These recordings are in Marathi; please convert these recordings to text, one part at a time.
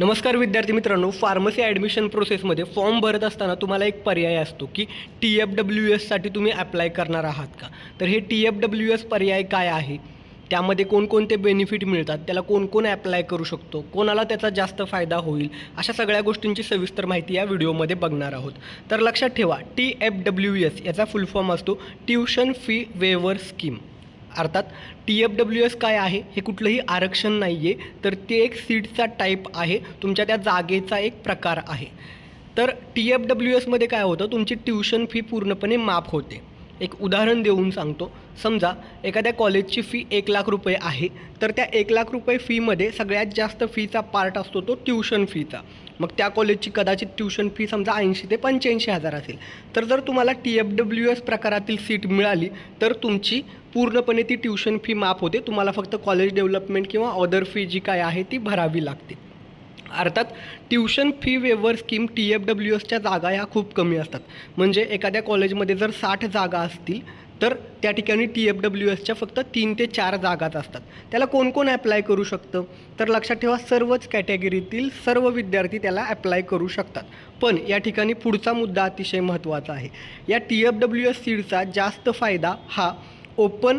नमस्कार विद्यार्थी मित्रांनो फार्मसी ॲडमिशन प्रोसेसमध्ये फॉर्म भरत असताना तुम्हाला एक पर्याय असतो की टी एफ डब्ल्यू एससाठी तुम्ही अप्लाय करणार आहात का? तर हे टी एफ डब्ल्यू एस पर्याय काय आहे? त्यामध्ये कोणकोणते बेनिफिट मिळतात? त्याला कोण कोण ॲप्लाय करू शकतो? कोणाला त्याचा जास्त फायदा होईल? अशा सगळ्या गोष्टींची सविस्तर माहिती या व्हिडिओमध्ये बघणार आहोत. तर लक्षात ठेवा टी एफ डब्ल्यू एस याचा फुल फॉर्म असतो ट्युशन फी वेवर स्कीम अर्थात टी एफ डब्ल्यू एस काय आहे? हे कुठलंही आरक्षण नाही आहे तर ते एक सीटचा टाईप आहे. तुमच्या त्या जागेचा एक प्रकार आहे. तर टी एफ डब्ल्यू एसमध्ये काय होतं? तुमची ट्युशन फी पूर्णपणे माफ होते. एक उदाहरण देऊन सांगतो. समजा एखाद्या कॉलेजची फी एक लाख रुपये आहे तर त्या एक लाख रुपये फीमध्ये सगळ्यात जास्त फीचा पार्ट असतो तो ट्युशन फीचा मग त्या कॉलेजची कदाचित ट्युशन फी समजा ऐंशी ते पंच्याऐंशी हजार असेल. तर जर तुम्हाला टी एफ डब्ल्यू एस प्रकारातील सीट मिळाली तर तुमची पूर्णपणे ती ट्युशन फी माफ होते. तुम्हाला फक्त कॉलेज डेव्हलपमेंट किंवा अदर फी जी काय आहे ती भरावी लागते. अर्थात tuition fee waiver scheme T F W एसच्या जागा ह्या खूप कमी असतात. म्हणजे एखाद्या कॉलेजमध्ये जर साठ जागा असतील तर त्या ठिकाणी टी एफ डब्ल्यू एसच्या फक्त तीन ते चार जागाच असतात. त्याला कोण कोण ॲप्लाय करू शकतं? तर लक्षात ठेवा सर्वच कॅटेगरीतील सर्व विद्यार्थी त्याला ॲप्लाय करू शकतात. पण या ठिकाणी पुढचा मुद्दा अतिशय महत्त्वाचा आहे. या टी एफ डब्ल्यू एस सीडचा जास्त फायदा हा ओपन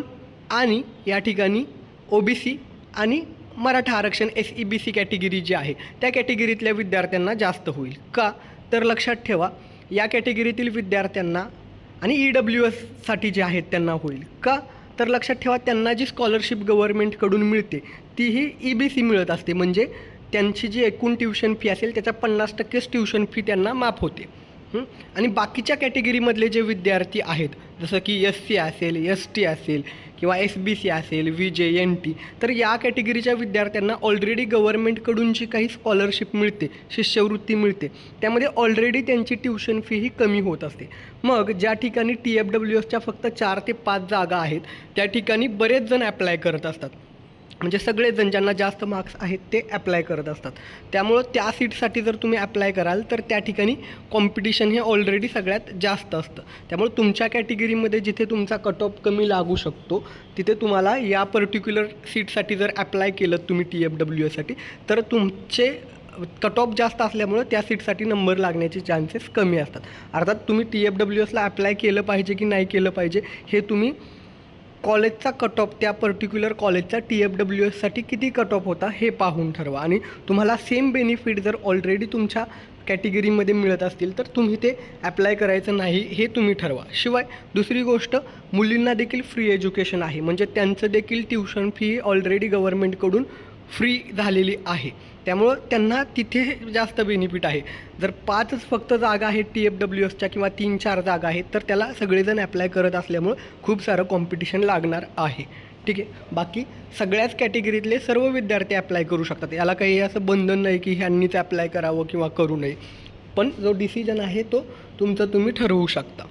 आणि या ठिकाणी ओ बी सी आणि मराठा आरक्षण S E B C category जी आहे त्या कॅटेगरीतल्या विद्यार्थ्यांना जास्त होईल. का? तर लक्षात ठेवा या कॅटेगरीतील विद्यार्थ्यांना आणि ई डब्ल्यू एससाठी जे आहेत त्यांना होईल. का? तर लक्षात ठेवा त्यांना जी स्कॉलरशिप गव्हर्नमेंटकडून मिळते तीही ई बी सी मिळत असते. म्हणजे त्यांची जी एकूण ट्युशन फी असेल त्याचा पन्नास टक्केच ट्युशन फी त्यांना माफ होते. आणि बाकीच्या कॅटेगरीमधले जे विद्यार्थी आहेत जसं की एस सी असेल एस टी असेल किंवा एस बी सी असेल व्ही जे एन टी तर या कॅटेगरीच्या विद्यार्थ्यांना ऑलरेडी गव्हर्नमेंटकडून जी काही स्कॉलरशिप मिळते शिष्यवृत्ती मिळते त्यामध्ये ऑलरेडी त्यांची ट्युशन फी ही कमी होत असते. मग ज्या ठिकाणी टी एफ डब्ल्यू एसच्या फक्त चार ते पाच जागा आहेत त्या ठिकाणी बरेच जण ॲप्लाय करत असतात. म्हणजे सगळेजण ज्यांना जास्त मार्क्स आहेत ते अप्लाय करत असतात. त्यामुळं त्या सीटसाठी जर तुम्ही अप्लाय कराल तर त्या ठिकाणी कॉम्पिटिशन हे ऑलरेडी सगळ्यात जास्त असतं. त्यामुळे तुमच्या कॅटेगरीमध्ये जिथे तुमचा कट ऑफ कमी लागू शकतो तिथे तुम्हाला या पर्टिक्युलर सीटसाठी जर अप्लाय केलं तुम्ही टी एफ डब्ल्यू एसाठी तर तुमचे कट ऑफ जास्त असल्यामुळं त्या सीटसाठी नंबर लागण्याचे चान्सेस कमी असतात. अर्थात तुम्ही टी एफ डब्ल्यू एसला अप्लाय केलं पाहिजे की नाही केलं पाहिजे हे तुम्ही कॉलेजचा कट ऑफ त्या पर्टिक्युलर कॉलेजचा टी एफ डब्ल्यू एससाठी किती कट ऑफ होता हे पाहून ठरवा. आणि तुम्हाला सेम बेनिफिट जर ऑलरेडी तुमच्या कॅटेगरीमध्ये मिळत असतील तर तुम्ही ते ॲप्लाय करायचं नाही हे तुम्ही ठरवा. शिवाय दुसरी गोष्ट मुलींना देखील फ्री एज्युकेशन आहे. म्हणजे त्यांचं देखील ट्युशन फी ऑलरेडी गव्हर्नमेंटकडून फ्री झालेली आहे. त्यामुळं त्यांना तिथे जास्त बेनिफिट आहे. जर पाचच फक्त जागा आहेत टी एफ डब्ल्यू एसच्या किंवा तीन चार जागा आहेत तर त्याला सगळेजण ॲप्लाय करत असल्यामुळं खूप सारं कॉम्पिटिशन लागणार आहे. ठीक आहे? बाकी सगळ्याच कॅटेगरीतले सर्व विद्यार्थी ॲप्लाय करू शकतात. याला काही असं बंधन नाही की ह्यांनीच ॲप्लाय करावं किंवा करू नये. पण जो डिसिजन आहे तो तुमचा तुम्ही ठरवू शकता.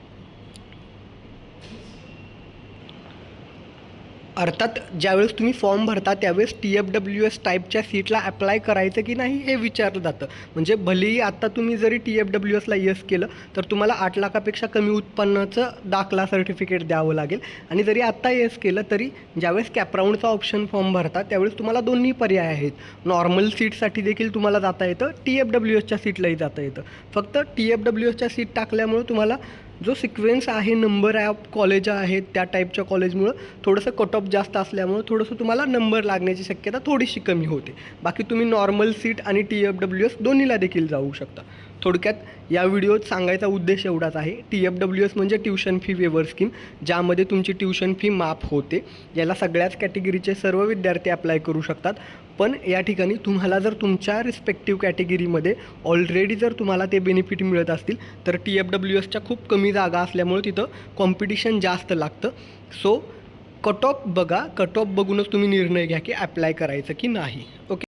अर्थात ज्यावेळेस तुम्ही फॉर्म भरता त्यावेळेस टी एफ डब्ल्यू एस टाईपच्या सीटला अप्लाय करायचं की नाही हे विचारलं जातं. म्हणजे भलेही आत्ता तुम्ही जरी टी एफ डब्ल्यू एसला यस केलं तर तुम्हाला आठ लाखापेक्षा कमी उत्पन्नाचं दाखला सर्टिफिकेट द्यावं लागेल. आणि जरी आत्ता यस केलं तरी ज्यावेळेस कॅपराऊंडचा ऑप्शन फॉर्म भरता त्यावेळेस तुम्हाला दोन्ही पर्याय आहेत. नॉर्मल सीटसाठी देखील तुम्हाला जाता येतं टी एफ डब्ल्यू एसच्या सीटलाही जाता येतं. फक्त टी एफ डब्ल्यू एसच्या सीट टाकल्यामुळं तुम्हाला जो सिक्वेन्स आहे नंबर ऑफ कॉलेज आहेत त्या टाईपच्या कॉलेजमुळं थोडंसं कट ऑफ जास्त असल्यामुळं थोडंसं तुम्हाला नंबर लागण्याची शक्यता थोडीशी कमी होते. बाकी तुम्ही नॉर्मल सीट आणि टी एफ डब्ल्यू एस दोन्हीला देखील जाऊ शकता. थोडक्यात या व्हिडिओत सांगायचा उद्देश एवढाच आहे. टी एफ डब्ल्यू एस म्हणजे ट्युशन फी वेवर स्कीम ज्यामध्ये तुमची ट्युशन फी माफ होते. याला सगळ्याच कॅटेगरीचे सर्व विद्यार्थी अप्लाय करू शकतात. पण या ठिकाणी तुम्हाला जर तुमच्या रिस्पेक्टिव्ह कॅटेगरीमध्ये ऑलरेडी जर तुम्हाला ते बेनिफिट मिळत असतील तर टी एफ डब्ल्यू एसच्या खूप कमी जागा असल्यामुळे तिथं कॉम्पिटिशन जास्त लागतं. सो कट ऑफ बघा कट ऑफ बघूनच तुम्ही निर्णय घ्या की अप्लाय करायचं की नाही. ओके